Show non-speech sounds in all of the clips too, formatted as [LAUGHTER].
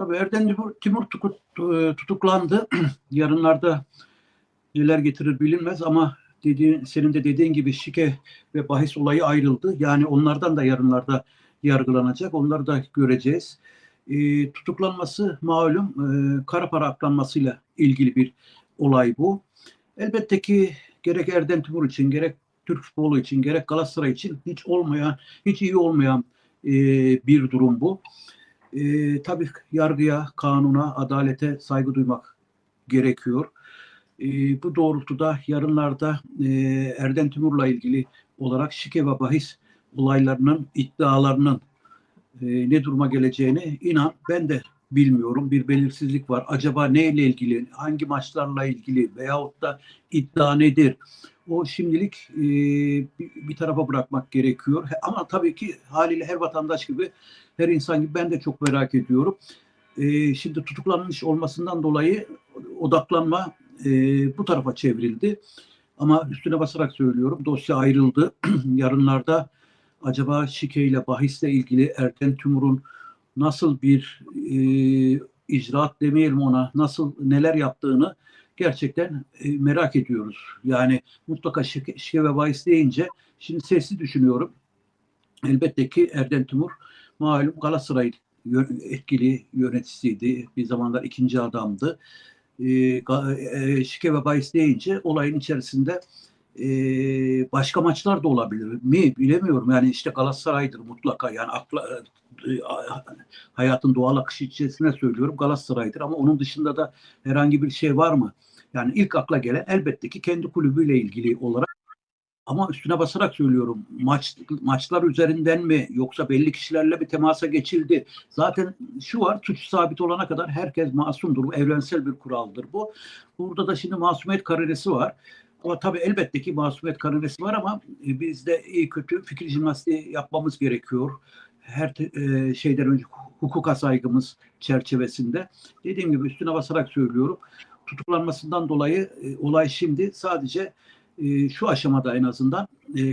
Tabii Erden Timur, Timur tuku- tutuklandı. [CLEARS THROAT] Yarınlarda neler getirir bilinmez ama dediğin, senin de dediğin gibi şike ve bahis olayı ayrıldı. Yani onlardan da yarınlarda yargılanacak. Onları da göreceğiz. Ee, tutuklanması malum e, kara para aklanmasıyla ilgili bir olay bu. Elbette ki gerek Erden Timur için gerek Türk futbolu için gerek Galatasaray için hiç olmayan, hiç iyi olmayan e, bir durum bu. E, tabii yargıya, kanuna, adalete saygı duymak gerekiyor. E, bu doğrultuda yarınlarda e, Erden Timur'la ilgili olarak şike ve bahis olaylarının, iddialarının e, ne duruma geleceğini inan ben de bilmiyorum. Bir belirsizlik var. Acaba neyle ilgili, hangi maçlarla ilgili veyahut da iddia nedir? O şimdilik e, bir, tarafa bırakmak gerekiyor. Ama tabii ki haliyle her vatandaş gibi, her insan gibi ben de çok merak ediyorum. E, şimdi tutuklanmış olmasından dolayı odaklanma e, bu tarafa çevrildi. Ama üstüne basarak söylüyorum dosya ayrıldı. [CLEARS THROAT] Yarınlarda acaba şikeyle, bahisle ilgili Erten Timur'un nasıl bir e, icraat demeyelim ona, nasıl neler yaptığını gerçekten e, merak ediyoruz. Yani mutlaka şike, şike ve bahis deyince şimdi sesli düşünüyorum. Elbette ki Erden Timur malum Galatasaray etkili yöneticisiydi. Bir zamanlar ikinci adamdı. E, e, şike ve bahis deyince olayın içerisinde e, başka maçlar da olabilir mi bilemiyorum. Yani işte Galatasaray'dır mutlaka. Yani akla, e, hayatın doğal akışı içerisinde söylüyorum Galatasaray'dır ama onun dışında da herhangi bir şey var mı? Yani ilk akla gelen elbette ki kendi kulübüyle ilgili olarak ama üstüne basarak söylüyorum maç maçlar üzerinden mi yoksa belli kişilerle bir temasa geçildi. Zaten şu var suç sabit olana kadar herkes masumdur. Evrensel bir kuraldır bu. Burada da şimdi masumiyet kararesi var. Ama tabii elbette ki masumiyet kararesi var ama e, biz de iyi kötü fikir jimnastiği yapmamız gerekiyor. Her e, şeyden önce hukuka saygımız çerçevesinde. Dediğim gibi üstüne basarak söylüyorum. Tutuklanmasından dolayı e, olay şimdi sadece şu aşamada en azından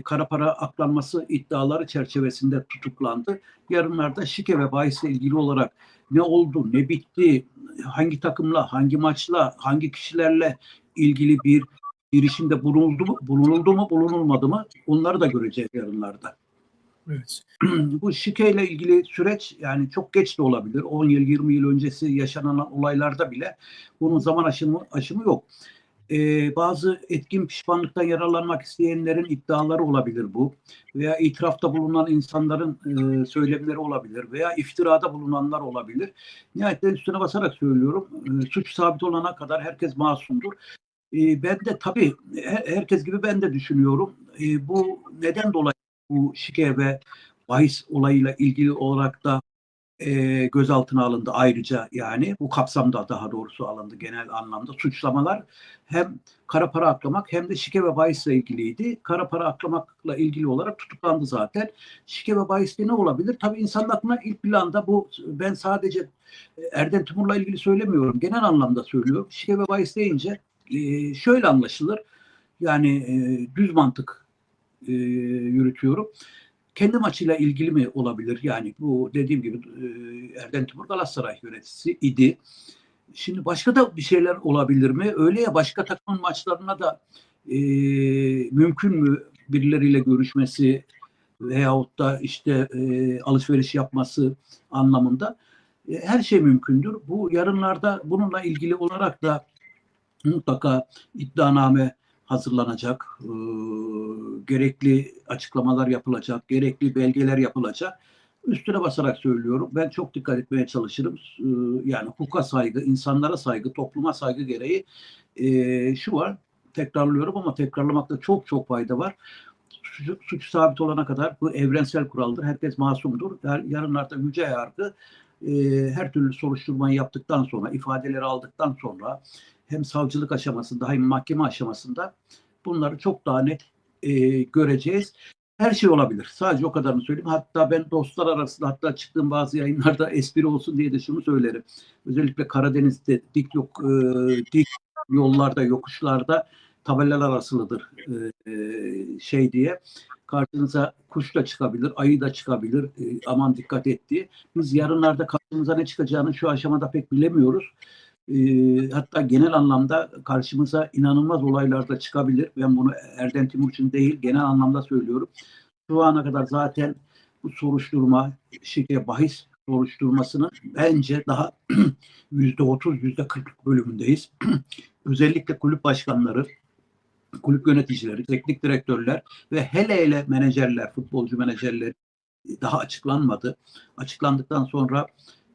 kara para aklanması iddiaları çerçevesinde tutuklandı. Yarınlarda şike ve bahisle ilgili olarak ne oldu, ne bitti, hangi takımla, hangi maçla, hangi kişilerle ilgili bir girişimde bulunuldu mu, bulunuldu mu, bulunulmadı mı onları da göreceğiz yarınlarda. Evet. [CLEARS THROAT] Bu şikeyle ilgili süreç yani çok geç de olabilir. 10 yıl, 20 yıl öncesi yaşanan olaylarda bile bunun zaman aşımı, aşımı yok. Ee, bazı etkin pişmanlıktan yararlanmak isteyenlerin iddiaları olabilir bu. Veya itirafta bulunan insanların e, söylemleri olabilir. Veya iftirada bulunanlar olabilir. Nihayetinde üstüne basarak söylüyorum. e, suç sabit olana kadar herkes masumdur. E, ben de tabii her- herkes gibi ben de düşünüyorum. E, bu neden dolayı bu şike ve bahis olayıyla ilgili olarak da e, gözaltına alındı ayrıca yani bu kapsamda daha doğrusu alındı genel anlamda suçlamalar hem kara para aklamak hem de şike ve bahisle ilgiliydi. Kara para aklamakla ilgili olarak tutuklandı zaten. Şike ve bahiste ne olabilir? Tabii insanın aklına ilk planda bu ben sadece e, Erdem Timur'la ilgili söylemiyorum. Genel anlamda söylüyorum. Şike ve bahis deyince e, şöyle anlaşılır. Yani e, düz mantık e, yürütüyorum kendi maçıyla ilgili mi olabilir? Yani bu dediğim gibi e, Erden Timur Galatasaray yöneticisi idi. Şimdi başka da bir şeyler olabilir mi? Öyle ya başka takımın maçlarına da e, mümkün mü birileriyle görüşmesi veyahut da işte e, alışveriş yapması anlamında E, her şey mümkündür. Bu yarınlarda bununla ilgili olarak da mutlaka iddianame hazırlanacak, e, gerekli açıklamalar yapılacak, gerekli belgeler yapılacak. Üstüne basarak söylüyorum. Ben çok dikkat etmeye çalışırım. E, yani hukuka saygı, insanlara saygı, topluma saygı gereği e, şu var. Tekrarlıyorum ama tekrarlamakta çok çok fayda var. Suç, suç sabit olana kadar bu evrensel kuraldır. Herkes masumdur. Yar, yarınlarda yüce yargı e, her türlü soruşturmayı yaptıktan sonra, ifadeleri aldıktan sonra hem savcılık aşamasında hem mahkeme aşamasında bunları çok daha net e, göreceğiz. Her şey olabilir. Sadece o kadarını söyleyeyim. Hatta ben dostlar arasında hatta çıktığım bazı yayınlarda [LAUGHS] espri olsun diye de şunu söylerim. Özellikle Karadeniz'de dik yok e, dik yollarda, yokuşlarda tabelalar asılıdır e, e, şey diye. Karşınıza kuş da çıkabilir, ayı da çıkabilir. E, aman dikkat et diye. Biz yarınlarda karşımıza ne çıkacağını şu aşamada pek bilemiyoruz. E, hatta genel anlamda karşımıza inanılmaz olaylar da çıkabilir. Ben bunu Erden Timur için değil, genel anlamda söylüyorum. Şu ana kadar zaten bu soruşturma, şike bahis soruşturmasının bence daha [CLEARS THROAT] yüzde otuz, yüzde kırk bölümündeyiz. [CLEARS THROAT] Özellikle kulüp başkanları, kulüp yöneticileri, teknik direktörler ve hele hele menajerler, futbolcu menajerleri daha açıklanmadı. Açıklandıktan sonra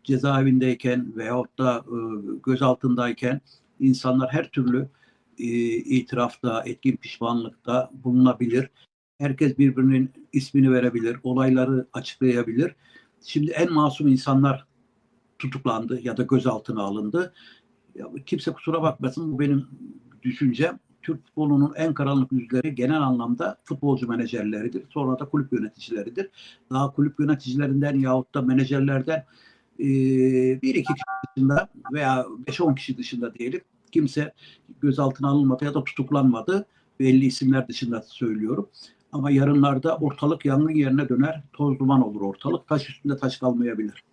cezaevindeyken veyahut da e, gözaltındayken insanlar her türlü e, itirafta, etkin pişmanlıkta bulunabilir. Herkes birbirinin ismini verebilir, olayları açıklayabilir. Şimdi en masum insanlar tutuklandı ya da gözaltına alındı. Ya, kimse kusura bakmasın bu benim düşüncem. Türk futbolunun en karanlık yüzleri genel anlamda futbolcu menajerleridir. Sonra da kulüp yöneticileridir. Daha kulüp yöneticilerinden yahut da menajerlerden e, bir iki kişi dışında veya 5-10 kişi dışında diyelim kimse gözaltına alınmadı ya da tutuklanmadı. Belli isimler dışında söylüyorum. Ama yarınlarda ortalık yangın yerine döner, toz duman olur ortalık. Taş üstünde taş kalmayabilir.